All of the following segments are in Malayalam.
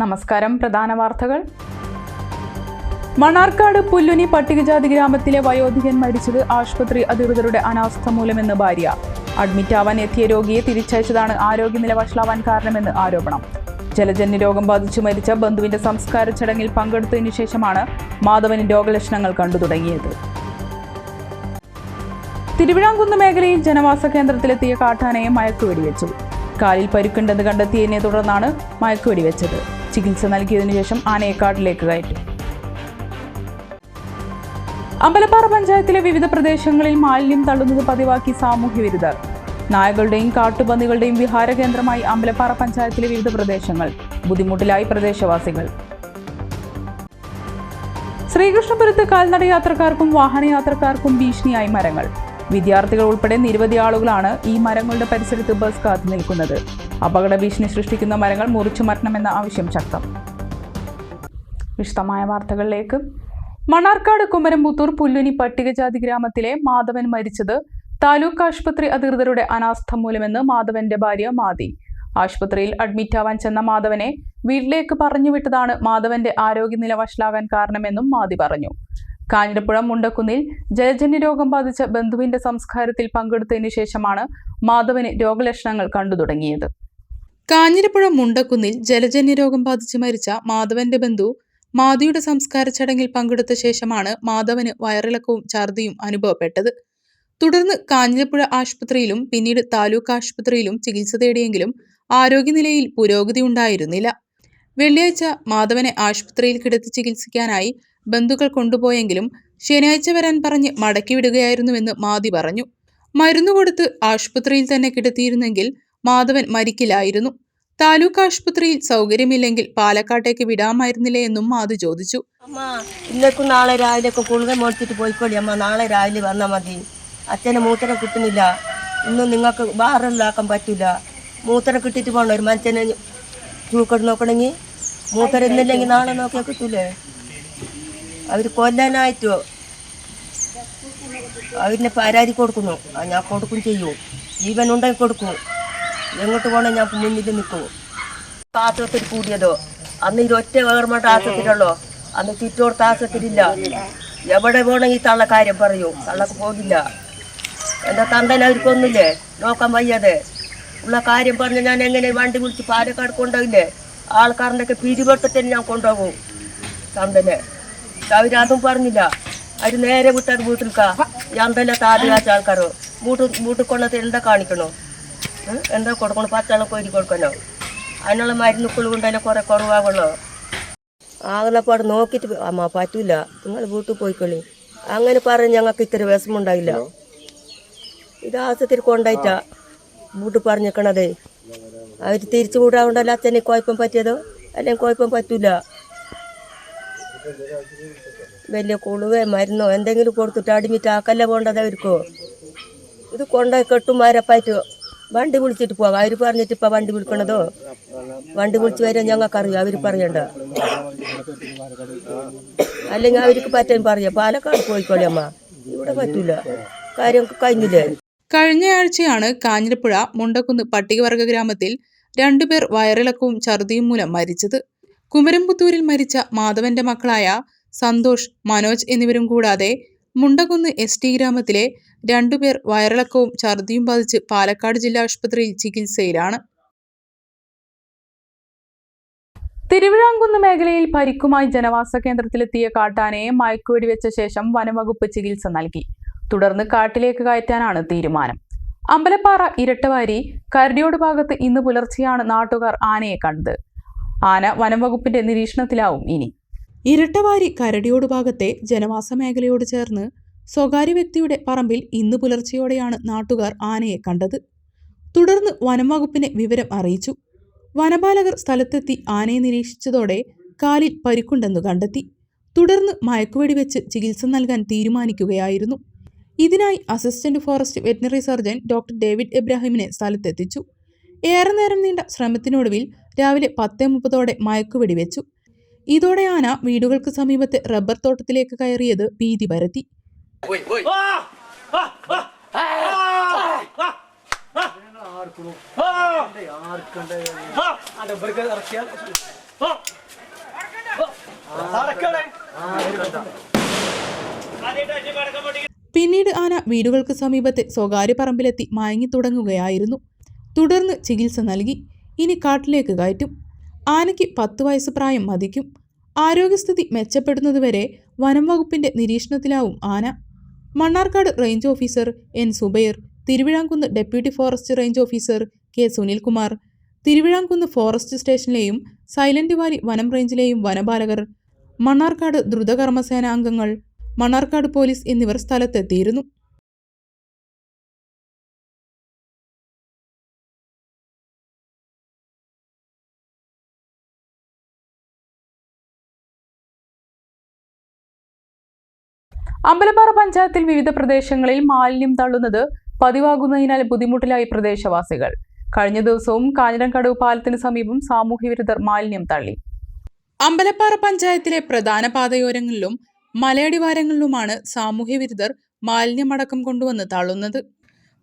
നമസ്കാരം പ്രധാന വാർത്തകൾ. മണ്ണാർക്കാട് പുല്ലുനി പട്ടികജാതി ഗ്രാമത്തിലെ വയോധികൻ മരിച്ചത് ആശുപത്രി അധികൃതരുടെ അനാസ്ഥ മൂലമെന്ന് ഭാര്യ. അഡ്മിറ്റ് ആവാൻ എത്തിയ രോഗിയെ തിരിച്ചയച്ചതാണ് ആരോഗ്യനില വഷളാവാൻ കാരണമെന്ന് ആരോപണം. ജലജന്യ രോഗം ബാധിച്ചു മരിച്ച ബന്ധുവിന്റെ സംസ്കാര ചടങ്ങിൽ പങ്കെടുത്തതിനു ശേഷമാണ് മാധവന് രോഗലക്ഷണങ്ങൾ കണ്ടു തുടങ്ങിയത്. തിരുവിഴാംകുന്ന് മേഖലയിൽ ജനവാസ കേന്ദ്രത്തിലെത്തിയ കാട്ടാനയെ മയക്കുവെടിവെച്ചു. കാലിൽ പരുക്കുണ്ടെന്ന് കണ്ടെത്തിയതിനെ തുടർന്നാണ് മയക്കുവെടിവെച്ചത്. ചികിത്സ നൽകിയതിനു ശേഷം ആനയെ കാട്ടിലേക്ക് കയറ്റി. അമ്പലപ്പാറ പഞ്ചായത്തിലെ വിവിധ പ്രദേശങ്ങളിൽ മാലിന്യം തള്ളുന്നത് പതിവാക്കി സാമൂഹ്യ വിരുദ്ധർ. നായകളുടെയും കാട്ടുപന്നികളുടെയും വിഹാര കേന്ദ്രമായി അമ്പലപ്പാറ പഞ്ചായത്തിലെ വിവിധ പ്രദേശങ്ങൾ. ബുദ്ധിമുട്ടിലായി പ്രദേശവാസികൾ. ശ്രീകൃഷ്ണപുരത്ത് കാൽനട യാത്രക്കാർക്കും വാഹനയാത്രക്കാർക്കും ഭീഷണിയായി മരങ്ങൾ. വിദ്യാർത്ഥികൾ ഉൾപ്പെടെ നിരവധി ആളുകളാണ് ഈ മരങ്ങളുടെ പരിസരത്ത് ബസ് കാത്തു നിൽക്കുന്നത്. അപകട ഭീഷണി സൃഷ്ടിക്കുന്ന മരങ്ങൾ മുറിച്ചു മാറ്റണമെന്ന ആവശ്യം ശക്തം. വിശദമായ വാർത്തകളിലേക്ക്. മണാർക്കാട് കുമരംപുത്തൂർ പുല്ലുനി പട്ടികജാതി ഗ്രാമത്തിലെ മാധവൻ മരിച്ചത് താലൂക്ക് ആശുപത്രി അധികൃതരുടെ അനാസ്ഥ മൂലമെന്ന് മാധവന്റെ ഭാര്യ മാതി. ആശുപത്രിയിൽ അഡ്മിറ്റ് ആവാൻ ചെന്ന മാധവനെ വീട്ടിലേക്ക് പറഞ്ഞുവിട്ടതാണ് മാധവന്റെ ആരോഗ്യനില വഷളാകാൻ കാരണമെന്നും മാതി പറഞ്ഞു. കാഞ്ഞിരപ്പുഴ മുണ്ടക്കുന്നിൽ ജലജന്യ രോഗം ബാധിച്ച ബന്ധുവിന്റെ സംസ്കാരത്തിൽ പങ്കെടുത്തതിനു ശേഷമാണ് മാധവന് രോഗലക്ഷണങ്ങൾ കണ്ടു തുടങ്ങിയത് കാഞ്ഞിരപ്പുഴ മുണ്ടക്കുന്നിൽ ജലജന്യ രോഗം ബാധിച്ച് മരിച്ച മാധവന്റെ ബന്ധു മാധിയുടെ സംസ്കാര ചടങ്ങിൽ പങ്കെടുത്ത ശേഷമാണ് മാധവന് വയറിളക്കവും ഛർദിയും അനുഭവപ്പെട്ടത്. തുടർന്ന് കാഞ്ഞിരപ്പുഴ ആശുപത്രിയിലും പിന്നീട് താലൂക്ക് ആശുപത്രിയിലും ചികിത്സ തേടിയെങ്കിലും ആരോഗ്യനിലയിൽ പുരോഗതി ഉണ്ടായിരുന്നില്ല. വെള്ളിയാഴ്ച മാധവനെ ആശുപത്രിയിൽ കിടത്തി ചികിത്സിക്കാനായി ബന്ധുക്കൾ കൊണ്ടുപോയെങ്കിലും ശനിയാഴ്ച വരാൻ പറഞ്ഞ് മടക്കിവിടുകയായിരുന്നുവെന്ന് മാതി പറഞ്ഞു. മരുന്ന് കൊടുത്ത് ആശുപത്രിയിൽ തന്നെ കിടത്തിയിരുന്നെങ്കിൽ മാധവൻ മരിക്കില്ലായിരുന്നു. താലൂക്ക് ആശുപത്രിയിൽ സൗകര്യമില്ലെങ്കിൽ പാലക്കാട്ടേക്ക് വിടാമായിരുന്നില്ലേ എന്നും മാധു ചോദിച്ചു. ഇന്നേക്കും നാളെ രാവിലെയൊക്കെ കുളുക മേടിച്ചിട്ട് പോയിക്കോളി അമ്മ നാളെ രാവിലെ വന്നാൽ മതി. അച്ഛനെ മൂത്തനെ കിട്ടുന്നില്ല. ഇന്നും നിങ്ങൾക്ക് ബാറിലാക്കാൻ പറ്റില്ല മൂത്തനെ കിട്ടിയിട്ട് പോകണം ഒരു മനുഷ്യനെ ചൂക്കട്ട് നോക്കണമെങ്കിൽ മൂത്തര ഇന്നില്ലെങ്കിൽ നാളെ നോക്കിയാൽ കിട്ടൂലേ? അവർ കൊല്ലാനായിട്ടോ? അവരിനെ പരാതി കൊടുക്കുന്നു. ഞാൻ കൊടുക്കും ചെയ്യും. ജീവൻ ഉണ്ടെങ്കിൽ കൊടുക്കും. എങ്ങോട്ട് പോകണേ ഞാൻ മുന്നിൽ നിൽക്കും ആശുപത്രി കൂടിയതോ അന്ന് ഇതൊറ്റ ഗവൺമെന്റ് ആശുപത്രിയുള്ളോ? അന്ന് ചുറ്റോടത്ത് ആശുപത്രിയില്ല. എവിടെ പോകണമെങ്കിൽ തള്ള കാര്യം പറയൂ. തള്ളക്ക് പോകില്ല. എന്താ തന്തൻ അവർക്കൊന്നുമില്ലേ നോക്കാൻ വയ്യാതെ. ഉള്ള കാര്യം പറഞ്ഞ് ഞാൻ എങ്ങനെ വണ്ടി വിളിച്ച് പാലക്കാട് കൊണ്ടുപോയില്ലേ ആൾക്കാരുടെ ഒക്കെ പിരിവെടുത്തിട്ട് ഞാൻ കൊണ്ടുപോകും തന്തനെ. അവരതും പറഞ്ഞില്ല. അവർ നേരെ വിട്ടത് വീട്ടിൽക്കാ. ഞാൻ തന്നെ താതിരാച്ച ആൾക്കാരോ. വീട്ടിൽ വീട്ടിൽ കൊണ്ടത് എന്താ കാണിക്കണോ? എന്താ കൊടുക്കണം പച്ചവെള്ളം കോരി കൊടുക്കണോ? അതിനുള്ള മരുന്നുക്കൾ കൊണ്ടതിനെ കുറെ കുറവാകണോ? നോക്കിയിട്ട് നോക്കിട്ട് അമ്മ പറ്റൂല. നിങ്ങൾ വീട്ടിൽ പോയിക്കൊള്ളി അങ്ങനെ പറഞ്ഞ് ഞങ്ങൾക്ക് ഇത്ര വിഷമുണ്ടായില്ല ഇത് ആശുപത്രി കൊണ്ടായിട്ടാ വീട്ടിൽ പറഞ്ഞിരിക്കണതേ. അവർ തിരിച്ചു കൂടാകൊണ്ടല്ല അച്ഛനെ കുഴപ്പം പറ്റിയതോ. അല്ലെങ്കിൽ കുഴപ്പം പറ്റൂല. വലിയ കുളുവേ മരുന്നോ എന്തെങ്കിലും കൊടുത്തിട്ട് അഡ്മിറ്റ് ആക്കല്ല പോണ്ടത് അവർക്കോ? ഇത് കൊണ്ടുപോയി കെട്ടുമാരപ്പായിട്ട് വണ്ടി വിളിച്ചിട്ട് പോകാം അവർ പറഞ്ഞിട്ട് ഇപ്പം വണ്ടി വിളിക്കണതോ? വണ്ടി വിളിച്ചു വരാൻ ഞങ്ങൾക്കറിയാം. അവർ പറയണ്ട. അല്ലെങ്കിൽ അവർക്ക് പറ്റാൻ പറയാം. പാലക്കാട് പോയിക്കോളി അമ്മ. ഇവിടെ പറ്റൂല. കാര്യം കഴിഞ്ഞില്ലേ? കഴിഞ്ഞയാഴ്ചയാണ് കാഞ്ഞിരപ്പുഴ മുണ്ടക്കുന്ന് പട്ടികവർഗ ഗ്രാമത്തിൽ രണ്ടുപേർ വയറിളക്കവും ഛർദിയും മൂലം മരിച്ചത്. കുമരംപുത്തൂരിൽ മരിച്ച മാധവന്റെ മക്കളായ സന്തോഷ് മനോജ് എന്നിവരും കൂടാതെ മുണ്ടക്കുന്ന് എസ് ടി ഗ്രാമത്തിലെ രണ്ടുപേർ വയറിളക്കവും ഛർദിയും ബാധിച്ച് പാലക്കാട് ജില്ലാ ആശുപത്രിയിൽ ചികിത്സയിലാണ്. തിരുവിഴാംകുന്ന് മേഖലയിൽ പരിക്കുമായി ജനവാസ കേന്ദ്രത്തിലെത്തിയ കാട്ടാനയെ മയക്കുവെടിവെച്ച ശേഷം വനംവകുപ്പ് ചികിത്സ നൽകി. തുടർന്ന് കാട്ടിലേക്ക് കയറ്റാനാണ് തീരുമാനം. അമ്പലപ്പാറ ഇരട്ടവാരി കരടിയോട് ഭാഗത്ത് ഇന്ന് പുലർച്ചെയാണ് നാട്ടുകാർ ആനയെ കണ്ടത്. ആന വനംവകുപ്പിന്റെ നിരീക്ഷണത്തിലാവും ഇനി. ഇരട്ടവാരി കരടിയോട് ഭാഗത്തെ ജനവാസ മേഖലയോട് ചേർന്ന് സ്വകാര്യ വ്യക്തിയുടെ പറമ്പിൽ ഇന്ന് പുലർച്ചെയോടെയാണ് നാട്ടുകാർ ആനയെ കണ്ടത്. തുടർന്ന് വനംവകുപ്പിനെ വിവരം അറിയിച്ചു. വനപാലകർ സ്ഥലത്തെത്തി ആനയെ നിരീക്ഷിച്ചതോടെ കാലിൽ പരിക്കുണ്ടെന്ന് കണ്ടെത്തി. തുടർന്ന് മയക്കുവെടി വെച്ച് ചികിത്സ നൽകാൻ തീരുമാനിക്കുകയായിരുന്നു. ഇതിനായി assistant forest veterinary surgeon doctor David എബ്രാഹിമിനെ സ്ഥലത്തെത്തിച്ചു. ഏറെ നേരം നീണ്ട ശ്രമത്തിനൊടുവിൽ രാവിലെ പത്തേ മുപ്പതോടെ മയക്കുവെടി വെച്ചു. ഇതോടെ ആന വീടുകൾക്ക് സമീപത്തെ റബ്ബർ തോട്ടത്തിലേക്ക് കയറിയത് ഭീതി പരത്തി. പിന്നീട് ആന വീടുകൾക്ക് സമീപത്തെ സ്വകാര്യ പറമ്പിലെത്തി മയങ്ങി തുടങ്ങുകയായിരുന്നു. തുടർന്ന് ചികിത്സ നൽകി. ഇനി കാട്ടിലേക്ക് കയറ്റും. ആനയ്ക്ക് പത്ത് വയസ്സ് പ്രായം മതിക്കും. ആരോഗ്യസ്ഥിതി മെച്ചപ്പെടുന്നതുവരെ വനം വകുപ്പിന്റെ നിരീക്ഷണത്തിലാവും ആന. Mannarkkad range officer N. Subair Thiruvizhamkunnu deputy forest range officer K. Sunilkumar Thiruvizhamkunnu forest സ്റ്റേഷനിലെയും silent valley വനം റേഞ്ചിലെയും വനപാലകർ മണ്ണാർക്കാട് ദ്രുതകർമ്മസേന അംഗങ്ങൾ മണ്ണാർക്കാട് പോലീസ് എന്നിവർ സ്ഥലത്തെത്തിയിരുന്നു. അമ്പലപ്പാറ പഞ്ചായത്തിൽ വിവിധ പ്രദേശങ്ങളിൽ മാലിന്യം തള്ളുന്നത് പതിവാകുന്നതിനാൽ ബുദ്ധിമുട്ടിലായി പ്രദേശവാസികൾ. കഴിഞ്ഞ ദിവസവും കാഞ്ഞിരക്കടവ് പാലത്തിന് സമീപം സാമൂഹ്യവിരുദ്ധർ മാലിന്യം തള്ളി. അമ്പലപ്പാറ പഞ്ചായത്തിലെ പ്രധാന പാതയോരങ്ങളിലും മലയടിവാരങ്ങളിലുമാണ് സാമൂഹ്യവിരുദ്ധർ മാലിന്യമടക്കം കൊണ്ടുവന്ന് തള്ളുന്നത്.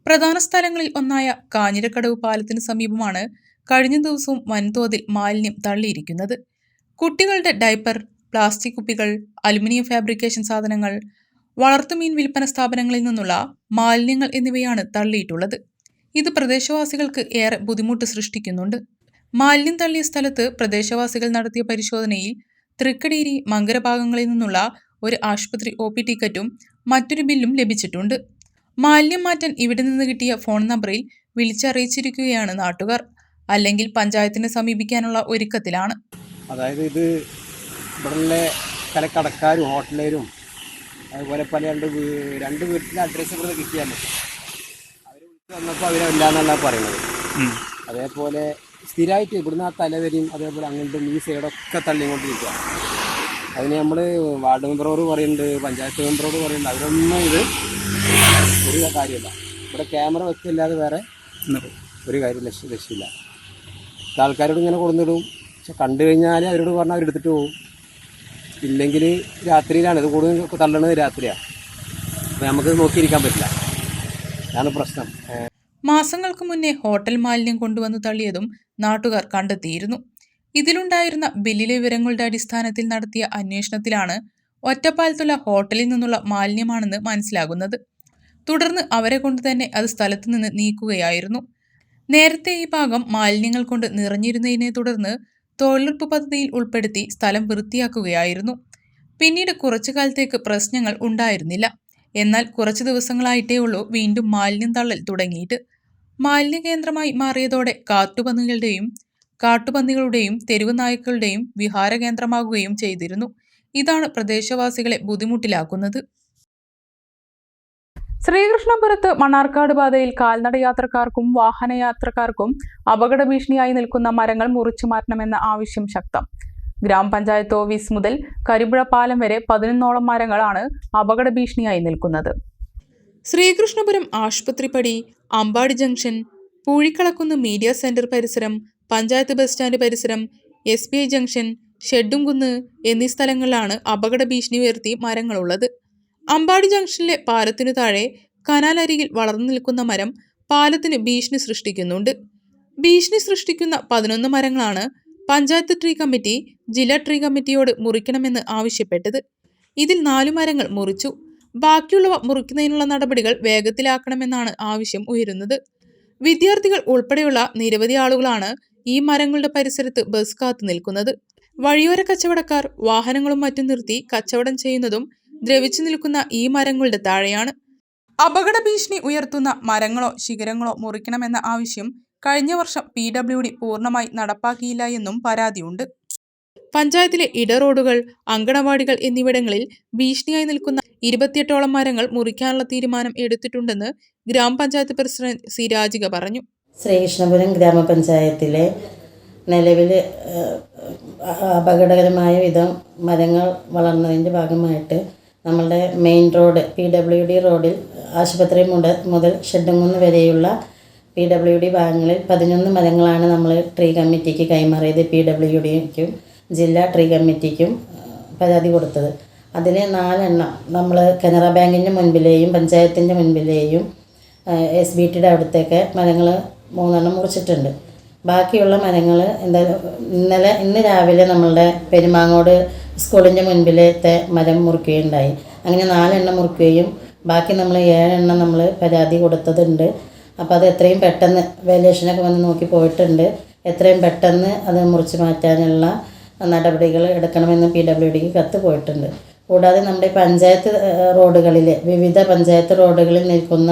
പ്രധാന സ്ഥലങ്ങളിൽ ഒന്നായ കാഞ്ഞിരക്കടവ് പാലത്തിന് സമീപമാണ് കഴിഞ്ഞ ദിവസവും വൻതോതിൽ മാലിന്യം തള്ളിയിരിക്കുന്നത്. കുട്ടികളുടെ ഡൈപ്പർ പ്ലാസ്റ്റിക് കുപ്പികൾ അലുമിനിയം ഫാബ്രിക്കേഷൻ സാധനങ്ങൾ വളർത്തുമീൻ വിൽപ്പന സ്ഥാപനങ്ങളിൽ നിന്നുള്ള മാലിന്യങ്ങൾ എന്നിവയാണ് തള്ളിയിട്ടുള്ളത്. ഇത് പ്രദേശവാസികൾക്ക് ഏറെ ബുദ്ധിമുട്ട് സൃഷ്ടിക്കുന്നുണ്ട്. മാലിന്യം തള്ളിയ സ്ഥലത്ത് പ്രദേശവാസികൾ നടത്തിയ പരിശോധനയിൽ തൃക്കടീരി മങ്കര ഭാഗങ്ങളിൽ നിന്നുള്ള ഒരു ആശുപത്രി ഒ പി ടിക്കറ്റും മറ്റൊരു ബില്ലും ലഭിച്ചിട്ടുണ്ട്. മാലിന്യം മാറ്റാൻ ഇവിടെ നിന്ന് കിട്ടിയ ഫോൺ നമ്പറിൽ വിളിച്ചറിയിച്ചിരിക്കുകയാണ് നാട്ടുകാർ. അല്ലെങ്കിൽ പഞ്ചായത്തിനെ സമീപിക്കാനുള്ള ഒരുക്കത്തിലാണ്. അതായത് ഇത് ഇവിടെയുള്ള പല കടക്കാരും ഹോട്ടലുകാരും അതുപോലെ പല രണ്ട് രണ്ട് വീട്ടിലെ അഡ്രസ്സ് ഇവിടെ കിട്ടിയാൽ മതി അവർ വിളിച്ച് വന്നപ്പോൾ അവരല്ലാന്നല്ല പറയുന്നത്. അതേപോലെ സ്ഥിരമായിട്ട് ഇവിടുന്ന് ആ തലവരെയും അതേപോലെ അങ്ങോട്ടും ഈ സൈഡൊക്കെ തള്ളിക്കൊണ്ടിരിക്കുക. അതിന് നമ്മൾ വാർഡ് മെമ്പറോട് പറയുന്നുണ്ട് പഞ്ചായത്ത് മെമ്പറോട് പറയുന്നുണ്ട് അവരൊന്നും ഇത് ഒരു കാര്യമില്ല. ഇവിടെ ക്യാമറ വെക്കില്ലാതെ വേറെ ഒരു കാര്യം ലക്ഷ്യം ലക്ഷ്യമില്ല ആൾക്കാരോട് ഇങ്ങനെ കൊടുത്തിടും പക്ഷെ കണ്ടു കഴിഞ്ഞാൽ അവരോട് പറഞ്ഞാൽ അവരെടുത്തിട്ട് പോകും ഇല്ലെങ്കിൽ രാത്രിയിലാണ്. ഇത് കൂടുതൽ തള്ളണത് രാത്രിയാണ് അപ്പം നമുക്ക് നോക്കിയിരിക്കാൻ പറ്റില്ല. അതാണ് പ്രശ്നം. മാസങ്ങൾക്ക് മുന്നേ ഹോട്ടൽ മാലിന്യം കൊണ്ടുവന്ന് തള്ളിയതും നാട്ടുകാർ കണ്ടെത്തിയിരുന്നു. ഇതിലുണ്ടായിരുന്ന ബില്ലിലെ വിവരങ്ങളുടെ അടിസ്ഥാനത്തിൽ നടത്തിയ അന്വേഷണത്തിലാണ് ഒറ്റപ്പാലത്തുള്ള ഹോട്ടലിൽ നിന്നുള്ള മാലിന്യമാണെന്ന് മനസ്സിലാകുന്നത്. തുടർന്ന് അവരെ കൊണ്ട് തന്നെ അത് സ്ഥലത്ത് നിന്ന് നീക്കുകയായിരുന്നു. നേരത്തെ ഈ ഭാഗം മാലിന്യങ്ങൾ കൊണ്ട് നിറഞ്ഞിരുന്നതിനെ തുടർന്ന് തൊഴിലുറപ്പ് പദ്ധതിയിൽ ഉൾപ്പെടുത്തി സ്ഥലം വൃത്തിയാക്കുകയായിരുന്നു. പിന്നീട് കുറച്ചു കാലത്തേക്ക് പ്രശ്നങ്ങൾ ഉണ്ടായിരുന്നില്ല. എന്നാൽ കുറച്ച് ദിവസങ്ങളായിട്ടേ ഉള്ളൂ വീണ്ടും മാലിന്യം തള്ളൽ തുടങ്ങിയിട്ട്. മാലിന്യ കേന്ദ്രമായി മാറിയതോടെ കാട്ടുപന്നികളുടെയും കാട്ടുപന്നികളുടെയും തെരുവ് നായ്ക്കളുടെയും വിഹാര കേന്ദ്രമാകുകയും ചെയ്തിരുന്നു. ഇതാണ് പ്രദേശവാസികളെ ബുദ്ധിമുട്ടിലാക്കുന്നത്. ശ്രീകൃഷ്ണപുരത്ത് മണ്ണാർക്കാട് പാതയിൽ കാൽനട യാത്രക്കാർക്കും വാഹനയാത്രക്കാർക്കും അപകട ഭീഷണിയായി നിൽക്കുന്ന മരങ്ങൾ മുറിച്ചു മാറ്റണമെന്ന ആവശ്യം ശക്തം. ഗ്രാമപഞ്ചായത്ത് ഓഫീസ് മുതൽ കരിമ്പുഴ പാലം വരെ പതിനൊന്നോളം മരങ്ങളാണ് അപകട ഭീഷണിയായി നിൽക്കുന്നത്. Sreekrishnapuram Asupathripadi Ambadi junction Poozhikkalakunnu media centre പരിസരം പഞ്ചായത്ത് ബസ് സ്റ്റാൻഡ് പരിസരം S B I junction Shedumkunnu എന്നീ സ്ഥലങ്ങളിലാണ് അപകട ഭീഷണി ഉയർത്തി മരങ്ങളുള്ളത്. അമ്പാടി ജംഗ്ഷനിലെ പാലത്തിനു താഴെ കനാലരികിൽ വളർന്നു നിൽക്കുന്ന മരം പാലത്തിന് ഭീഷണി സൃഷ്ടിക്കുന്നുണ്ട്. ഭീഷണി സൃഷ്ടിക്കുന്ന പതിനൊന്ന് മരങ്ങളാണ് പഞ്ചായത്ത് ട്രീ കമ്മിറ്റി ജില്ലാ ട്രീ കമ്മിറ്റിയോട് മുറിക്കണമെന്ന് ആവശ്യപ്പെട്ടത്. ഇതിൽ നാലു മരങ്ങൾ മുറിച്ചു. ബാക്കിയുള്ളവ മുറിക്കുന്നതിനുള്ള നടപടികൾ വേഗത്തിലാക്കണമെന്നാണ് ആവശ്യം ഉയരുന്നത്. വിദ്യാർത്ഥികൾ ഉൾപ്പെടെയുള്ള നിരവധി ആളുകളാണ് ഈ മരങ്ങളുടെ പരിസരത്ത് ബസ് കാത്തു നിൽക്കുന്നത്. വഴിയോര കച്ചവടക്കാർ വാഹനങ്ങളും മറ്റും നിർത്തി കച്ചവടം ചെയ്യുന്നതും ദ്രവിച്ചു നിൽക്കുന്ന ഈ മരങ്ങളുടെ താഴെയാണ്. അപകട ഭീഷണി ഉയർത്തുന്ന മരങ്ങളോ ശിഖരങ്ങളോ മുറിക്കണമെന്ന ആവശ്യം കഴിഞ്ഞ വർഷം പി ഡബ്ല്യു ഡി പൂർണമായി നടപ്പാക്കിയില്ല എന്നും പരാതിയുണ്ട്. പഞ്ചായത്തിലെ ഇടറോഡുകൾ അങ്കണവാടികൾ എന്നിവിടങ്ങളിൽ ഭീഷണിയായി നിൽക്കുന്ന ഇരുപത്തിയെട്ടോളം മരങ്ങൾ മുറിക്കാനുള്ള തീരുമാനം എടുത്തിട്ടുണ്ടെന്ന് ഗ്രാമപഞ്ചായത്ത് പ്രസിഡന്റ് സി രാജിക പറഞ്ഞു. ശ്രീകൃഷ്ണപുരം ഗ്രാമപഞ്ചായത്തിലെ നിലവിൽ അപകടകരമായ വിധം മരങ്ങൾ വളർന്നതിന്റെ ഭാഗമായിട്ട് നമ്മളുടെ main road P W D റോഡിൽ ആശുപത്രി മുട മുതൽ ഷെഡുംകുന്ന് വരെയുള്ള പി ഡബ്ല്യു ഡി ഭാഗങ്ങളിൽ പതിനൊന്ന് മരങ്ങളാണ് നമ്മൾ ട്രീ കമ്മിറ്റിക്ക് കൈമാറിയത്. പി ഡബ്ല്യു ഡിക്കും ജില്ലാ ട്രീ കമ്മിറ്റിക്കും പരാതി കൊടുത്തത്. അതിൽ നാലെണ്ണം നമ്മൾ കനറ ബാങ്കിന്റെ മുൻപിലെയും പഞ്ചായത്തിന്റെ മുൻപിലെയും എസ് ബി ടിയുടെ അവിടത്തേക്ക് മരങ്ങൾ മൂന്നെണ്ണം മുറിച്ചിട്ടുണ്ട്. ബാക്കിയുള്ള മരങ്ങൾ എന്തായാലും ഇന്നലെ ഇന്ന് രാവിലെ നമ്മളുടെ പെരുമാങ്ങോട് സ്കൂളിന്റെ മുൻപിലത്തെ മരം മുറിക്കുകയുണ്ടായി. അങ്ങനെ നാലെണ്ണം മുറിക്കുകയും ബാക്കി നമ്മൾ ഏഴെണ്ണം നമ്മൾ പരാതി കൊടുത്തതുണ്ട്. അപ്പോൾ അത് എത്രയും പെട്ടെന്ന് വേലേഷനൊക്കെ വന്ന് നോക്കി പോയിട്ടുണ്ട്. എത്രയും പെട്ടെന്ന് അത് മുറിച്ച് മാറ്റാനുള്ള നടപടികൾ എടുക്കണമെന്ന് പി ഡബ്ല്യു ഡിക്ക് കത്ത് പോയിട്ടുണ്ട്. കൂടാതെ നമ്മുടെ പഞ്ചായത്ത് റോഡുകളിൽ വിവിധ പഞ്ചായത്ത് റോഡുകളിൽ നിൽക്കുന്ന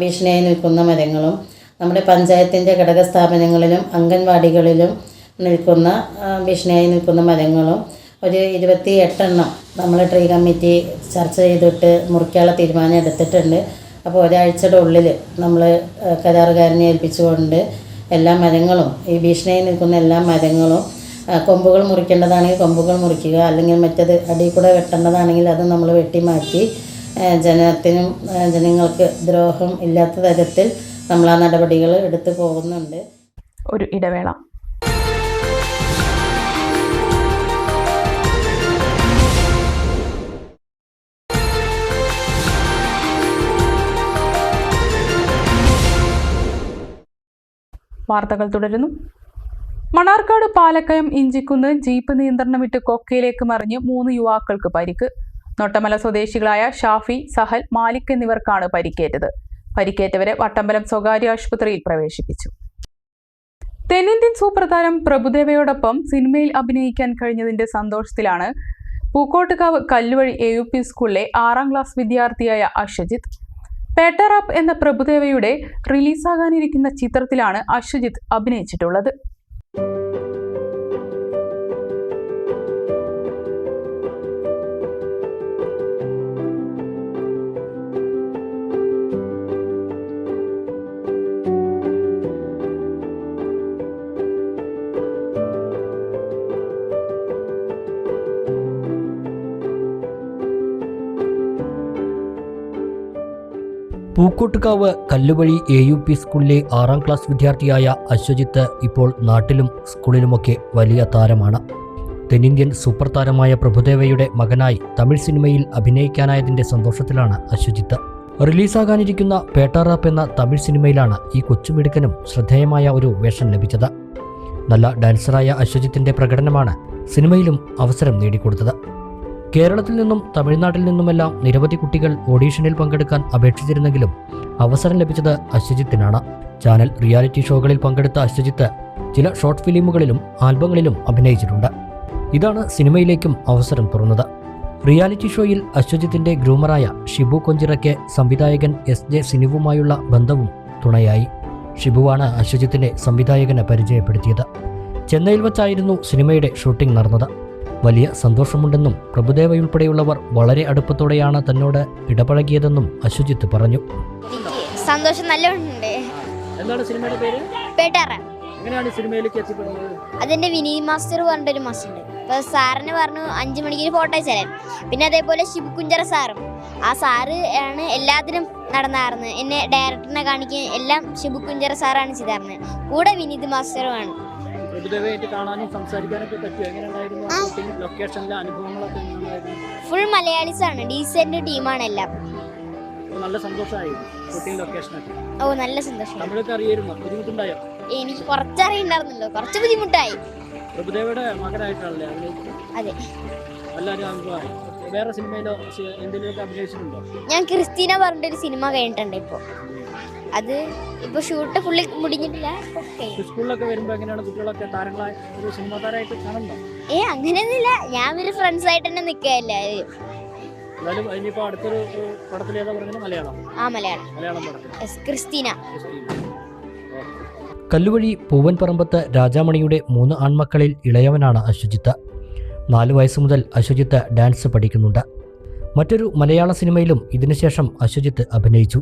ഭീഷണിയായി നിൽക്കുന്ന മരങ്ങളും നമ്മുടെ പഞ്ചായത്തിന്റെ ഘടക സ്ഥാപനങ്ങളിലും അംഗൻവാടികളിലും നിൽക്കുന്ന ഭീഷണിയായി നിൽക്കുന്ന മരങ്ങളും ഒരു ഇരുപത്തി എട്ടെണ്ണം നമ്മൾ ട്രീ കമ്മിറ്റി ചർച്ച ചെയ്തിട്ട് മുറിക്കാനുള്ള തീരുമാനം എടുത്തിട്ടുണ്ട്. അപ്പോൾ ഒരാഴ്ചയുടെ ഉള്ളിൽ നമ്മൾ കരാറുകാരനെ ഏൽപ്പിച്ചുകൊണ്ട് എല്ലാ മരങ്ങളും ഈ ഭീഷണിയായി നിൽക്കുന്ന എല്ലാ മരങ്ങളും കൊമ്പുകൾ മുറിക്കേണ്ടതാണെങ്കിൽ കൊമ്പുകൾ മുറിക്കുക അല്ലെങ്കിൽ മറ്റത് അടിയിൽ കൂടെ വെട്ടേണ്ടതാണെങ്കിൽ അത് നമ്മൾ വെട്ടി മാറ്റി ജനത്തിനും ജനങ്ങൾക്ക് ദ്രോഹം ഇല്ലാത്ത തരത്തിൽ നമ്മൾ ആ നടപടികൾ എടുത്തു പോകുന്നുണ്ട്. ഒരു ഇടവേള. വാർത്തകൾ തുടരുന്നു. മണാർക്കാട് പാലക്കയം ഇഞ്ചിക്കുന്ന് ജീപ്പ് നിയന്ത്രണം വിട്ട് കൊക്കയിലേക്ക് മറിഞ്ഞ് മൂന്ന് യുവാക്കൾക്ക് പരിക്ക്. നൊട്ടമല സ്വദേശികളായ ഷാഫി സഹൽ മാലിക് എന്നിവർക്കാണ് പരിക്കേറ്റത്. പരിക്കേറ്റവരെ വട്ടമ്പലം സ്വകാര്യ ആശുപത്രിയിൽ പ്രവേശിപ്പിച്ചു. തെന്നിന്ത്യൻ സൂപ്പർ പ്രഭുദേവയോടൊപ്പം സിനിമയിൽ അഭിനയിക്കാൻ കഴിഞ്ഞതിന്റെ സന്തോഷത്തിലാണ് Pookkottukavu Kalluvazhi A U P സ്കൂളിലെ ആറാം ക്ലാസ് വിദ്യാർത്ഥിയായ അശ്വജിത്ത്. പേട്ടറാപ്പ് എന്ന പ്രഭുദേവയുടെ റിലീസാകാനിരിക്കുന്ന ചിത്രത്തിലാണ് Ashwajith അഭിനയിച്ചിട്ടുള്ളത്. Pookkottukavu Kalluvazhi A U P സ്കൂളിലെ ആറാം ക്ലാസ് വിദ്യാർത്ഥിയായ അശ്വജിത്ത് ഇപ്പോൾ നാട്ടിലും സ്കൂളിലുമൊക്കെ വലിയ താരമാണ്. തെന്നിന്ത്യൻ സൂപ്പർ താരമായ പ്രഭുദേവയുടെ മകനായി തമിഴ് സിനിമയിൽ അഭിനയിക്കാനായതിന്റെ സന്തോഷത്തിലാണ് അശ്വജിത്ത്. റിലീസാകാനിരിക്കുന്ന പേട്ടാറാപ്പ് എന്ന തമിഴ് സിനിമയിലാണ് ഈ കൊച്ചുമിടുക്കനും ശ്രദ്ധേയമായ ഒരു വേഷം ലഭിച്ചത്. നല്ല ഡാൻസറായ അശ്വജിത്തിന്റെ പ്രകടനമാണ് സിനിമയിലും അവസരം നേടിക്കൊടുത്തത്. കേരളത്തിൽ നിന്നും തമിഴ്നാട്ടിൽ നിന്നുമെല്ലാം നിരവധി കുട്ടികൾ ഓഡീഷനിൽ പങ്കെടുക്കാൻ അപേക്ഷിച്ചിരുന്നെങ്കിലും അവസരം ലഭിച്ചത് അശ്വജിത്തിനാണ്. ചാനൽ റിയാലിറ്റി ഷോകളിൽ പങ്കെടുത്ത അശ്വജിത്ത് ചില ഷോർട്ട് ഫിലിമുകളിലും ആൽബങ്ങളിലും അഭിനയിച്ചിട്ടുണ്ട്. ഇതാണ് സിനിമയിലേക്കും അവസരം തുറന്നത്. റിയാലിറ്റി ഷോയിൽ അശ്വജിത്തിന്റെ ഗ്രൂമറായ ഷിബു കൊഞ്ചിറയ്ക്ക് സംവിധായകൻ എസ് ജെ സിനുവുമായുള്ള ബന്ധവും തുണയായി. ഷിബുവാണ് അശ്വജിത്തിനെ സംവിധായകനെ പരിചയപ്പെടുത്തിയത്. ചെന്നൈയിൽ വച്ചായിരുന്നു സിനിമയുടെ ഷൂട്ടിംഗ് നടന്നത്. വലിയ സന്തോഷമുണ്ടെന്നും പ്രഭുദേവയുൾപ്പെടെയുള്ളവർ വളരെ അടുപ്പത്തോടെയാണ് തന്നോട് ഇടപഴകിയതെന്നും അശുജിത്ത് പറഞ്ഞു. സന്തോഷം എന്താണ് സിനിമയുടെ പേര്? പേട്ടാറ എങ്ങനെയാണ് സിനിമയിലേക്ക് എത്തിപ്പെടുന്നത്? അതിന്റെ വിനീത് മാസ്റ്റർ പറഞ്ഞിട്ടൊരു മാസ്റ്റർ ഉണ്ട് സാറിന് പറഞ്ഞു അഞ്ചു മണിക്ക് ഫോട്ടോ അയച്ചുതരാൻ പിന്നെ അതേപോലെ ശിവ കുഞ്ചറ സാറും. ആ സാറ് ആണ് എല്ലാത്തിനും നടന്നാറുന്നത് എന്നെ ഡയറക്ടറിനെ കാണിക്കുകയും എല്ലാം ശിവ കുഞ്ചറ സാറാണ് ചെയ്തായിരുന്നത് കൂടെ വിനീത് മാസ്റ്ററുമാണ് പ്രഭുദേവയായിട്ട് കാണാനും സംസാരിക്കാനൊക്കെ പറ്റുമോ. ലൊക്കേഷനിലെ അനുഭവങ്ങളൊക്കെ ഫുൾ മലയാളീസ് ആണ് ഡീസന്റ് ടീമാണ് എല്ലാം നല്ല സന്തോഷമായി ഷൂട്ടിംഗ് ലൊക്കേഷനൊക്കെ ഓ നല്ല സന്തോഷം. തമിഴൊക്കെ അറിയായിരുന്നു? ബുദ്ധിമുട്ടുണ്ടായോ? എനിക്ക് കുറച്ചറിയുണ്ടായിരുന്നല്ലോ. കുറച്ച് ബുദ്ധിമുട്ടായി. പ്രഭുദേവയുടെ മകനായിട്ടാണല്ലേ അതെ. എല്ലാവരും അനുഭവമായി. വേറെ സിനിമയിലോ എന്തെങ്കിലുമൊക്കെ അഭിനയിച്ചിട്ടുണ്ടോ? ഞാൻ ക്രിസ്റ്റീന പറഞ്ഞിട്ടൊരു സിനിമ കഴിഞ്ഞിട്ടുണ്ട് ഇപ്പോൾ അത് ഇപ്പൊ ഷൂട്ട് ഫുള്ളി മുടിഞ്ഞിട്ടില്ല. സ്കൂളിലൊക്കെ എങ്ങനെയാണ് കുട്ടികളൊക്കെ താരങ്ങളായി ഒരു സിനിമാ താരമായിട്ട് കാണുന്നുണ്ടോ ഏ അങ്ങനെയൊന്നുമില്ല. ഞാൻ ഒരു ഫ്രണ്ട്സ് ആയിട്ട് തന്നെ നിൽക്കുകയല്ലേ എന്നാലും ഇനിയിപ്പോൾ അടുത്തൊരു ഒരു പടത്തിൽ ഏതാ പറഞ്ഞത്? മലയാളം. ആ മലയാളം. മലയാളം പടത്തിൽ എസ് ക്രിസ്റ്റീന. കല്ലുവഴി പൂവൻപറമ്പത്ത് രാജാമണിയുടെ മൂന്ന് ആൺമക്കളിൽ ഇളയവനാണ് അശ്വജിത്ത്. നാല് വയസ്സ് മുതൽ അശ്വജിത്ത് ഡാൻസ് പഠിക്കുന്നുണ്ട്. മറ്റൊരു മലയാള സിനിമയിലും ഇതിനുശേഷം അശ്വജിത്ത് അഭിനയിച്ചു.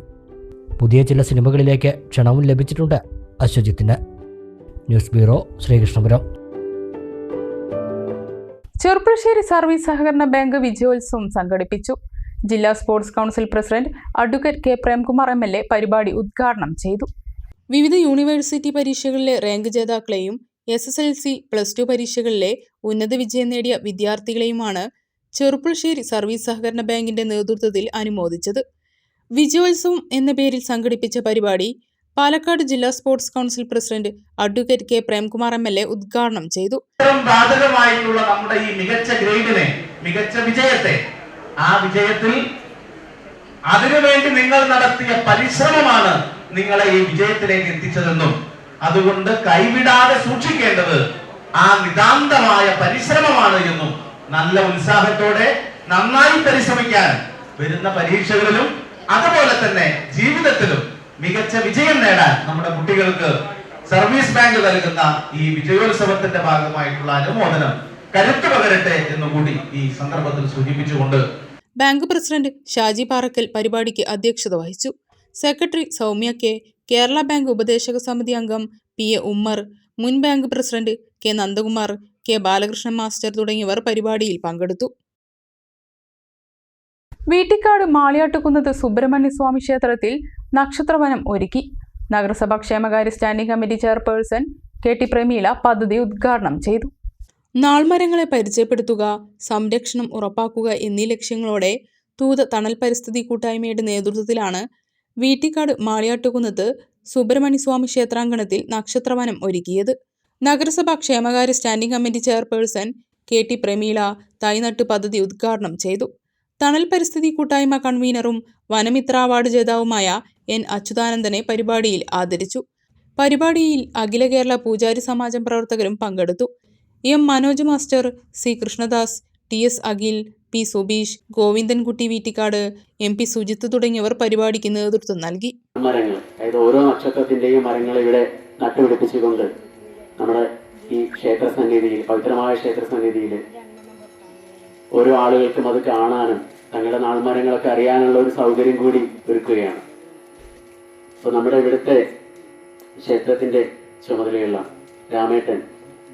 പുതിയ ചില സിനിമകളിലേക്ക് ക്ഷണവും ലഭിച്ചിട്ടുണ്ട് അശ്വജിത്തിന്. News bureau Sreekrishnapuram. Cheruppasseri service സഹകരണ ബാങ്ക് വിജയോത്സവം സംഘടിപ്പിച്ചു. ജില്ലാ sports council president advocate K Premkumar M L A പരിപാടി ഉദ്ഘാടനം ചെയ്തു. വിവിധ യൂണിവേഴ്സിറ്റി പരീക്ഷകളിലെ rank ജേതാക്കളെയും S S L C plus two പരീക്ഷകളിലെ ഉന്നത വിജയം നേടിയ വിദ്യാർത്ഥികളെയുമാണ് ചെറുപ്പശ്ശേരി സർവീസ് സഹകരണ ബാങ്കിന്റെ നേതൃത്വത്തിൽ അനുമോദിച്ചത്. വിജയോത്സവം എന്ന പേരിൽ സംഘടിപ്പിച്ച പരിപാടി പാലക്കാട് ജില്ലാ sports council president advocate K Premkumar M L A ഉദ്ഘാടനം ചെയ്തു. ബാധകമായിട്ടുള്ള നമ്മുടെ ഈ മികച്ച ഗ്രേഡിനെ മികച്ച വിജയത്തെ ആ വിജയത്തിൽ അതിനുവേണ്ടി നിങ്ങൾ നടത്തിയ പരിശ്രമമാണ് നിങ്ങളെ ഈ വിജയത്തിലേക്ക് എത്തിച്ചതെന്നും അതുകൊണ്ട് കൈവിടാതെ സൂക്ഷിക്കേണ്ടത് ആ നിതാന്തമായ പരിശ്രമമാണ് എന്നും നല്ല ഉത്സാഹത്തോടെ നന്നായി പരിശ്രമിക്കാൻ വരുന്ന പരീക്ഷകളിലും അതുപോലെ തന്നെ ജീവിതത്തിലും മികച്ച വിജയം നേടാൻ നമ്മുടെ കുട്ടികൾക്ക് സർവീസ് ബാങ്ക് നൽകുന്ന ഈ വിജയോത്സവത്തിന്റെ ഭാഗമായിട്ടുള്ള അനുമോദനം കരുത്തു പകരട്ടെ എന്നുകൂടി ഈ സന്ദർഭത്തിൽ സൂചിപ്പിച്ചുകൊണ്ട് ബാങ്ക് പ്രസിഡന്റ് ഷാജി പാറക്കൽ പരിപാടിക്ക് അധ്യക്ഷത വഹിച്ചു. Secretary Soumya K Kerala bank ഉപദേശക സമിതി അംഗം പി എ ഉമ്മർ മുൻ bank president K Nandakumar K Balakrishnan master തുടങ്ങിയവർ പരിപാടിയിൽ പങ്കെടുത്തു. വീട്ടിക്കാട് മാളിയാട്ടുകുന്നത് സുബ്രഹ്മണ്യസ്വാമി ക്ഷേത്രത്തിൽ നക്ഷത്രവനം ഒരുക്കി. നഗരസഭാ ക്ഷേമകാര്യ standing committee chairperson K T Prameela പദ്ധതി ഉദ്ഘാടനം ചെയ്തു. നാൾമരങ്ങളെ പരിചയപ്പെടുത്തുക സംരക്ഷണം ഉറപ്പാക്കുക എന്നീ ലക്ഷ്യങ്ങളോടെ തൂത തണൽ പരിസ്ഥിതി കൂട്ടായ്മയുടെ നേതൃത്വത്തിലാണ് വീട്ടിക്കാട് മാളിയാട്ടുകുന്നത്ത് സുബ്രഹ്മണ്യസ്വാമി ക്ഷേത്രാങ്കണത്തിൽ നക്ഷത്രവനം ഒരുക്കിയത്. നഗരസഭാ ക്ഷേമകാര്യ standing committee chairperson K T Prameela തൈനട്ട് പദ്ധതി ഉദ്ഘാടനം ചെയ്തു. തണൽ പരിസ്ഥിതി കൂട്ടായ്മ കൺവീനറും വനമിത്ര അവാർഡ് ജേതാവുമായ എൻ അച്യുതാനന്ദനെ പരിപാടിയിൽ ആദരിച്ചു. പരിപാടിയിൽ അഖില കേരള പൂജാരി സമാജം പ്രവർത്തകരും പങ്കെടുത്തു. M Manoj master C Krishnadas T S Akhil P Subeesh Govindankutty Veettikkad M P Sujith തുടങ്ങിയവർ പരിപാടിക്ക് നേതൃത്വം നൽകി. മരങ്ങൾ അതായത് ഓരോ നക്ഷത്രത്തിന്റെയും മരങ്ങൾ ഇവിടെ നട്ടുപിടിപ്പിച്ചുകൊണ്ട് നമ്മുടെ ഈ ക്ഷേത്ര സന്നിധിയിൽ പവിത്രമായ ക്ഷേത്ര സന്നിധിയിൽ ഓരോ ആളുകൾക്കും അത് കാണാനും തങ്ങളുടെ നാൾമരങ്ങളൊക്കെ അറിയാനുള്ള ഒരു സൗകര്യം കൂടി ഒരുക്കുകയാണ്. അപ്പോൾ നമ്മുടെ ഇവിടുത്തെ ക്ഷേത്രത്തിന്റെ ചുമതലയുള്ള രാമേട്ടൻ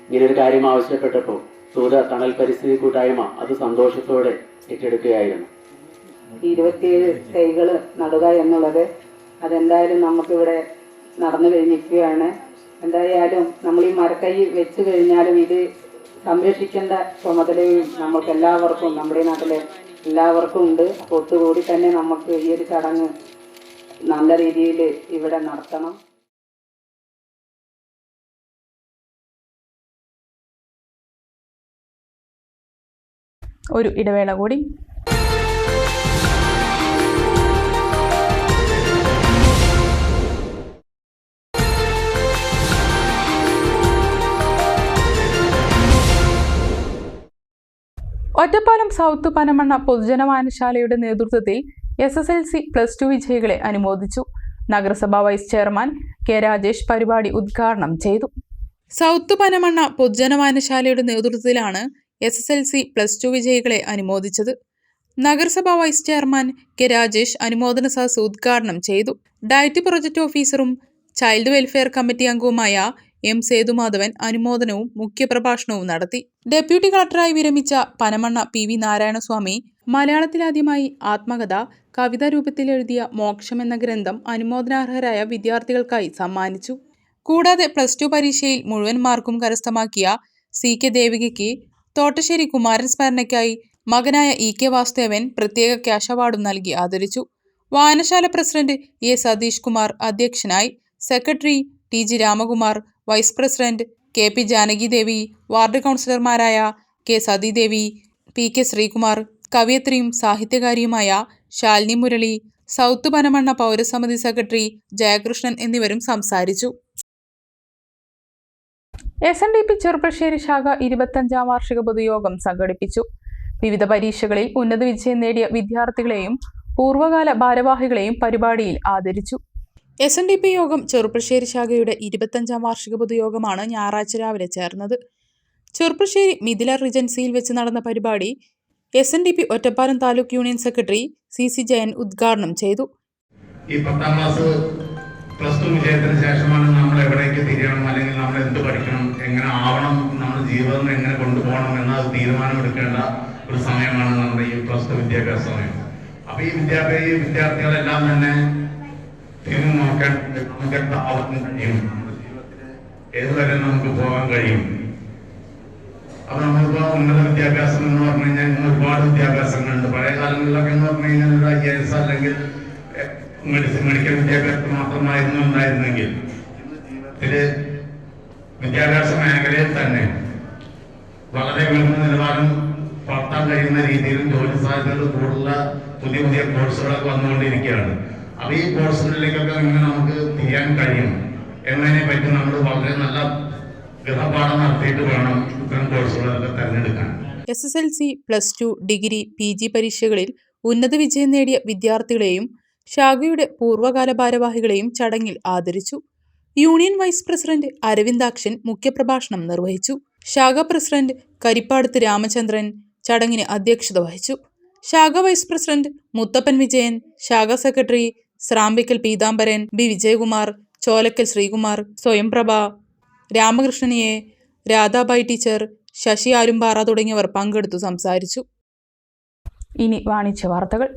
ഇങ്ങനെ ഒരു കാര്യം ആവശ്യപ്പെട്ടപ്പോൾ സൂത തണൽ പരിസ്ഥിതി കൂട്ടായ്മ അത് സന്തോഷത്തോടെ ഏറ്റെടുക്കുകയായിരുന്നു. ഇരുപത്തിയേഴ് തൈകൾ നടുക എന്നുള്ളത് അതെന്തായാലും നമുക്കിവിടെ നടന്നു കഴിഞ്ഞിരിക്കുകയാണ്. എന്തായാലും നമ്മൾ ഈ മരക്കൈ വെച്ചു കഴിഞ്ഞാലും ഇത് സംരക്ഷിക്കേണ്ട ചുമതലയും നമുക്ക് എല്ലാവർക്കും നമ്മുടെ നാട്ടിലെ എല്ലാവർക്കും ഉണ്ട് ഒത്തുകൂടി തന്നെ നമുക്ക് ഈ ഒരു ചടങ്ങ് നല്ല രീതിയിൽ ഇവിടെ നടത്തണം. ഒരു ഇടവേള കൂടി ഒറ്റപ്പാലം സൗത്ത് പനമണ്ണ പൊതുജന വായനശാലയുടെ നേതൃത്വത്തിൽ S S L C plus two വിജയികളെ അനുമോദിച്ചു. നഗരസഭാ വൈസ് ചെയർമാൻ കെ രാജേഷ് പരിപാടി ഉദ്ഘാടനം ചെയ്തു. സൗത്ത് പനമണ്ണ പൊതുജന വായനശാലയുടെ നേതൃത്വത്തിലാണ് S S L C plus two വിജയികളെ അനുമോദിച്ചത്. നഗരസഭാ വൈസ് ചെയർമാൻ കെ രാജേഷ് അനുമോദന സദസ് ഉദ്ഘാടനം ചെയ്തു. ഡയറ്റ് പ്രൊജക്ട് ഓഫീസറും ചൈൽഡ് വെൽഫെയർ കമ്മിറ്റി അംഗവുമായ എം സേതുമാധവൻ അനുമോദനവും മുഖ്യപ്രഭാഷണവും നടത്തി. ഡെപ്യൂട്ടി കളക്ടറായി വിരമിച്ച പനമണ്ണ പി വി നാരായണസ്വാമി മലയാളത്തിലാദ്യമായി ആത്മകഥ കവിതാ രൂപത്തിൽ എഴുതിയ മോക്ഷം എന്ന ഗ്രന്ഥം അനുമോദനാർഹരായ വിദ്യാർത്ഥികൾക്കായി സമ്മാനിച്ചു. കൂടാതെ പ്ലസ് ടു പരീക്ഷയിൽ മുഴുവൻ മാർക്കും കരസ്ഥമാക്കിയ സി കെ ദേവികയ്ക്ക് തോട്ടശ്ശേരി കുമാരൻ സ്മരണയ്ക്കായി മകനായ ഇ കെ വാസുദേവൻ പ്രത്യേക ക്യാഷ് അവാർഡും നൽകി ആദരിച്ചു. വായനശാല പ്രസിഡന്റ് എ സതീഷ് കുമാർ അധ്യക്ഷനായി secretary T G Ramakumar vice president K P Janaki Devi ward കൗൺസിലർമാരായ K Sathidevi P K Sreekumar കവിയത്രിയും സാഹിത്യകാരിയുമായ ശാലിനി മുരളി സൗത്ത് പനമണ്ണ പൗരസമിതി സെക്രട്ടറി ജയകൃഷ്ണൻ എന്നിവരും സംസാരിച്ചു. S N D P Cheruppassery ശാഖ ഇരുപത്തഞ്ചാം വാർഷിക പൊതുയോഗം സംഘടിപ്പിച്ചു. വിവിധ പരീക്ഷകളിൽ ഉന്നത വിജയം നേടിയ വിദ്യാർത്ഥികളെയും പൂർവകാല ഭാരവാഹികളെയും പരിപാടിയിൽ ആദരിച്ചു. എസ് എൻ ഡി പി യോഗം ചെറുപ്പശ്ശേരി ശാഖയുടെ ഇരുപത്തഞ്ചാം വാർഷിക പൊതുയോഗമാണ് ഞായറാഴ്ച രാവിലെ ചേർന്നത്. ചെറുപ്പശ്ശേരി മിഥില റിജൻസിയിൽ വെച്ച് നടന്ന പരിപാടി S N D P Ottapalam taluk union secretary C C Jayan ഉദ്ഘാടനം ചെയ്തു. ഈ പത്താം ക്ലാസ് പ്ലസ് ടു വിജയത്തിന് ശേഷമാണ് നമ്മൾ എവിടേക്ക് തിരിയണം അല്ലെങ്കിൽ നമ്മൾ എന്ത് പഠിക്കണം എങ്ങനെ ആവണം നമ്മുടെ ജീവിതം എങ്ങനെ കൊണ്ടുപോകണം എന്ന തീരുമാനമെടുക്കേണ്ട ഒരു സമയമാണ് നമ്മുടെ ഈ പ്ലസ് ടു വിദ്യാഭ്യാസ സമയം. അപ്പൊ ഈ വിദ്യാഭ്യാസ വിദ്യാർത്ഥികളെല്ലാം തന്നെ തിരിഞ്ഞു നോക്കാൻ നമുക്ക് എന്താവാൻ കഴിയും? ഏതുവരെ നമുക്ക് പോകാൻ കഴിയും? അപ്പൊ നമ്മളിപ്പോ ഉന്നത വിദ്യാഭ്യാസം എന്ന് പറഞ്ഞു കഴിഞ്ഞാൽ ഇന്ന് ഒരുപാട് വിദ്യാഭ്യാസങ്ങളുണ്ട്. പഴയ കാലങ്ങളിലൊക്കെ എന്ന് പറഞ്ഞു കഴിഞ്ഞാൽ ഒരു ഐ എസ് അല്ലെങ്കിൽ മെഡിസിൻ മെഡിക്കൽ വിദ്യാഭ്യാസം മാത്രമായിരുന്നു ഉണ്ടായിരുന്നെങ്കിൽ ഇതിൽ വിദ്യാഭ്യാസ മേഖലയിൽ തന്നെ വളരെ ഉയർന്ന നിലവാരം വളർത്താൻ കഴിയുന്ന രീതിയിലും ജോലി സാധ്യതകൾ കൂടുതലുള്ള പുതിയ പുതിയ കോഴ്സുകളൊക്കെ വന്നുകൊണ്ടിരിക്കുകയാണ്. അപ്പൊ ഈ കോഴ്സുകളിലേക്കൊക്കെ എങ്ങനെ നമുക്ക് തിരിയാൻ കഴിയും. എന്നതിനെ പറ്റി നമ്മൾ വളരെ നല്ല ഗൃഹപാഠം നടത്തിയിട്ട് വേണം ഇത്തരം കോഴ്സുകളൊക്കെ തിരഞ്ഞെടുക്കാൻ. S S L C plus two degree P G പരീക്ഷകളിൽ ഉന്നത വിജയം നേടിയ വിദ്യാർത്ഥികളെയും ശാഖയുടെ പൂർവകാല ഭാരവാഹികളെയും ചടങ്ങിൽ ആദരിച്ചു. യൂണിയൻ വൈസ് പ്രസിഡന്റ് അരവിന്ദാക്ഷൻ മുഖ്യപ്രഭാഷണം നിർവഹിച്ചു. ശാഖ പ്രസിഡന്റ് കരിപ്പാടത്ത് രാമചന്ദ്രൻ ചടങ്ങിന് അധ്യക്ഷത വഹിച്ചു. ശാഖ വൈസ് പ്രസിഡന്റ് മുത്തപ്പൻ വിജയൻ ശാഖ സെക്രട്ടറി സ്രാമ്പിക്കൽ പീതാംബരൻ ബി. വിജയകുമാർ ചോലക്കൽ ശ്രീകുമാർ സ്വയംപ്രഭ രാമകൃഷ്ണനിയെ രാധാബായി ടീച്ചർ ശശി ആരുംപാറ തുടങ്ങിയവർ പങ്കെടുത്തു സംസാരിച്ചു. ഇനി വാണിജ്യ വാർത്തകൾ.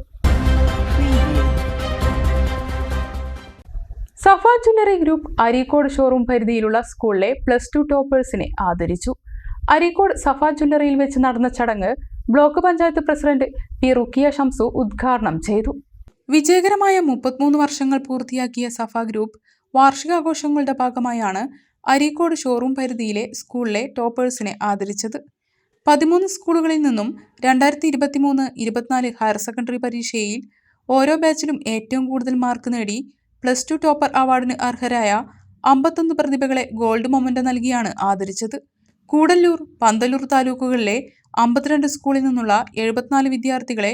Safa jewellery group Areekode showroom പരിധിയിലുള്ള സ്കൂളിലെ പ്ലസ് ടു ടോപ്പേഴ്സിനെ ആദരിച്ചു. അരീക്കോട് സഫ ജ്വല്ലറിയിൽ വെച്ച് നടന്ന ചടങ്ങ് block panchayat president P. Rukhiya Shamsu ഉദ്ഘാടനം ചെയ്തു. വിജയകരമായ മുപ്പത്തിമൂന്ന് വർഷങ്ങൾ പൂർത്തിയാക്കിയ സഫ ഗ്രൂപ്പ് വാർഷികാഘോഷങ്ങളുടെ ഭാഗമായാണ് അരീക്കോട് ഷോറൂം പരിധിയിലെ സ്കൂളിലെ ടോപ്പേഴ്സിനെ ആദരിച്ചത്. പതിമൂന്ന് സ്കൂളുകളിൽ നിന്നും രണ്ടായിരത്തി ഇരുപത്തിമൂന്ന് ഇരുപത്തിനാല് ഹയർ സെക്കൻഡറി പരീക്ഷയിൽ ഓരോ ബാച്ചിലും ഏറ്റവും കൂടുതൽ മാർക്ക് നേടി പ്ലസ് ടു ടോപ്പർ അവാർഡിന് അർഹരായ അമ്പത്തൊന്ന് പ്രതിഭകളെ ഗോൾഡ് മൊമെന്റ് നൽകിയാണ് ആദരിച്ചത്. കൂടല്ലൂർ പന്തല്ലൂർ താലൂക്കുകളിലെ അമ്പത്തിരണ്ട് സ്കൂളിൽ നിന്നുള്ള എഴുപത്തിനാല് വിദ്യാർത്ഥികളെ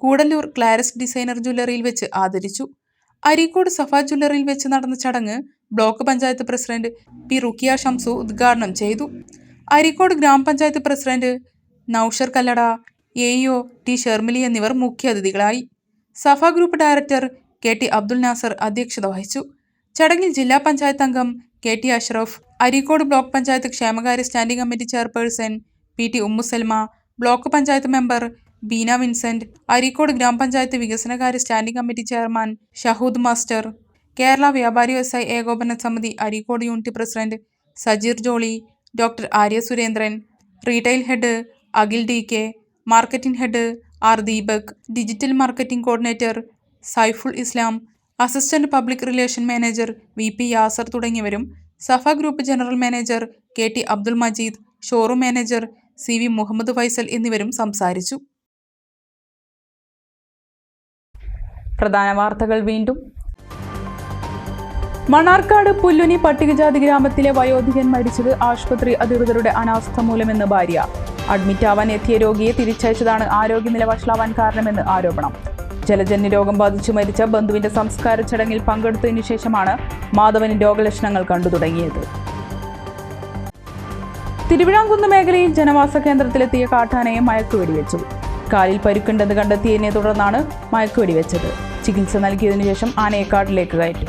കൂടല്ലൂർ ക്ലാരസ് ഡിസൈനർ ജ്വല്ലറിയിൽ വെച്ച് ആദരിച്ചു. അരീക്കോട് സഫ ജ്വല്ലറിയിൽ വെച്ച് നടന്ന ചടങ്ങ് block panchayat president P Rukhiya Shamsu ഉദ്ഘാടനം ചെയ്തു. അരീക്കോട് ഗ്രാമപഞ്ചായത്ത് president Noushar Kallada A EO T Shermili എന്നിവർ മുഖ്യാതിഥികളായി Safa group director K T Abdul Nasar അധ്യക്ഷത വഹിച്ചു. ചടങ്ങിൽ ജില്ലാ പഞ്ചായത്ത് അംഗം K T Ashraf Areekode block panchayat ക്ഷേമകാര്യ standing committee chairperson P T Ummusalma block panchayat member Beena Vincent Areekode ഗ്രാമപഞ്ചായത്ത് വികസനകാര്യ standing committee chairman Shahood master Kerala വ്യാപാരി വ്യവസായ ഏകോപന സമിതി Areekode unit president Sajeer Jolly doctor Arya Surendran retail head Akhil D K marketing head R Deepak digital marketing coordinator Saiful Islam assistant public relation manager V P Yasar തുടങ്ങിയവരും Safa group general manager K T Abdul Majeed showroom manager C V Muhammad Faisal എന്നിവരും സംസാരിച്ചു. പ്രധാന വാർത്തകൾ വീണ്ടും. മണാർക്കാട് പുല്ലുനി പട്ടികജാതി ഗ്രാമത്തിലെ വയോധികൻ മരിച്ചത് ആശുപത്രി അധികൃതരുടെ അനാസ്ഥ മൂലമെന്ന് ഭാര്യ. അഡ്മിറ്റ് ആവാൻ എത്തിയ രോഗിയെ തിരിച്ചയച്ചതാണ് ആരോഗ്യനില വഷളാവാൻ കാരണമെന്ന് ആരോപണം. ജലജന്യ രോഗം ബാധിച്ചു മരിച്ച ബന്ധുവിന്റെ സംസ്കാര ചടങ്ങിൽ പങ്കെടുത്തതിനു ശേഷമാണ് മാധവന് രോഗലക്ഷണങ്ങൾ കണ്ടു തുടങ്ങിയത്. തിരുവിഴാംകുന്ന് മേഖലയിൽ ജനവാസ കേന്ദ്രത്തിലെത്തിയ കാട്ടാനയെ മയക്കുവെടിവെച്ചു. കാലിൽ പരുക്കുണ്ടെന്ന് കണ്ടെത്തിയതിനെ തുടർന്നാണ് മയക്കുവെടി വെച്ചത് ചികിത്സ നൽകിയതിനു ശേഷം ആനയെ കാട്ടിലേക്ക് കയറ്റി.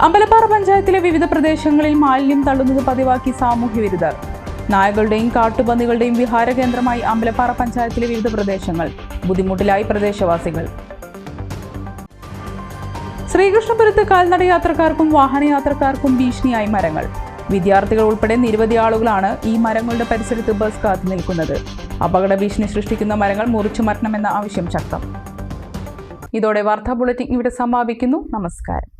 അമ്പലപ്പാറ പഞ്ചായത്തിലെ വിവിധ പ്രദേശങ്ങളിൽ മാലിന്യം തള്ളുന്നത് പതിവാക്കി സാമൂഹ്യ വിരുദ്ധർ. നായകളുടെയും കാട്ടുപന്നികളുടെയും വിഹാര കേന്ദ്രമായി അമ്പലപ്പാറ പഞ്ചായത്തിലെ വിവിധ പ്രദേശങ്ങൾ. ബുദ്ധിമുട്ടിലായി പ്രദേശവാസികൾ. ശ്രീകൃഷ്ണപുരത്ത് കാൽനട യാത്രക്കാർക്കും വാഹനയാത്രക്കാർക്കും ഭീഷണിയായി മരങ്ങൾ. വിദ്യാർത്ഥികൾ ഉൾപ്പെടെ നിരവധി ആളുകളാണ് ഈ മരങ്ങളുടെ പരിസരത്ത് ബസ് കാത്തു നിൽക്കുന്നത്. അപകട ഭീഷണി സൃഷ്ടിക്കുന്ന മരങ്ങൾ മുറിച്ചു മാറ്റണമെന്ന ആവശ്യം ശക്തം. ഇതോടെ വാർത്താ ബുള്ളറ്റിൻ ഇവിടെ സമാപിക്കുന്നു. നമസ്കാരം.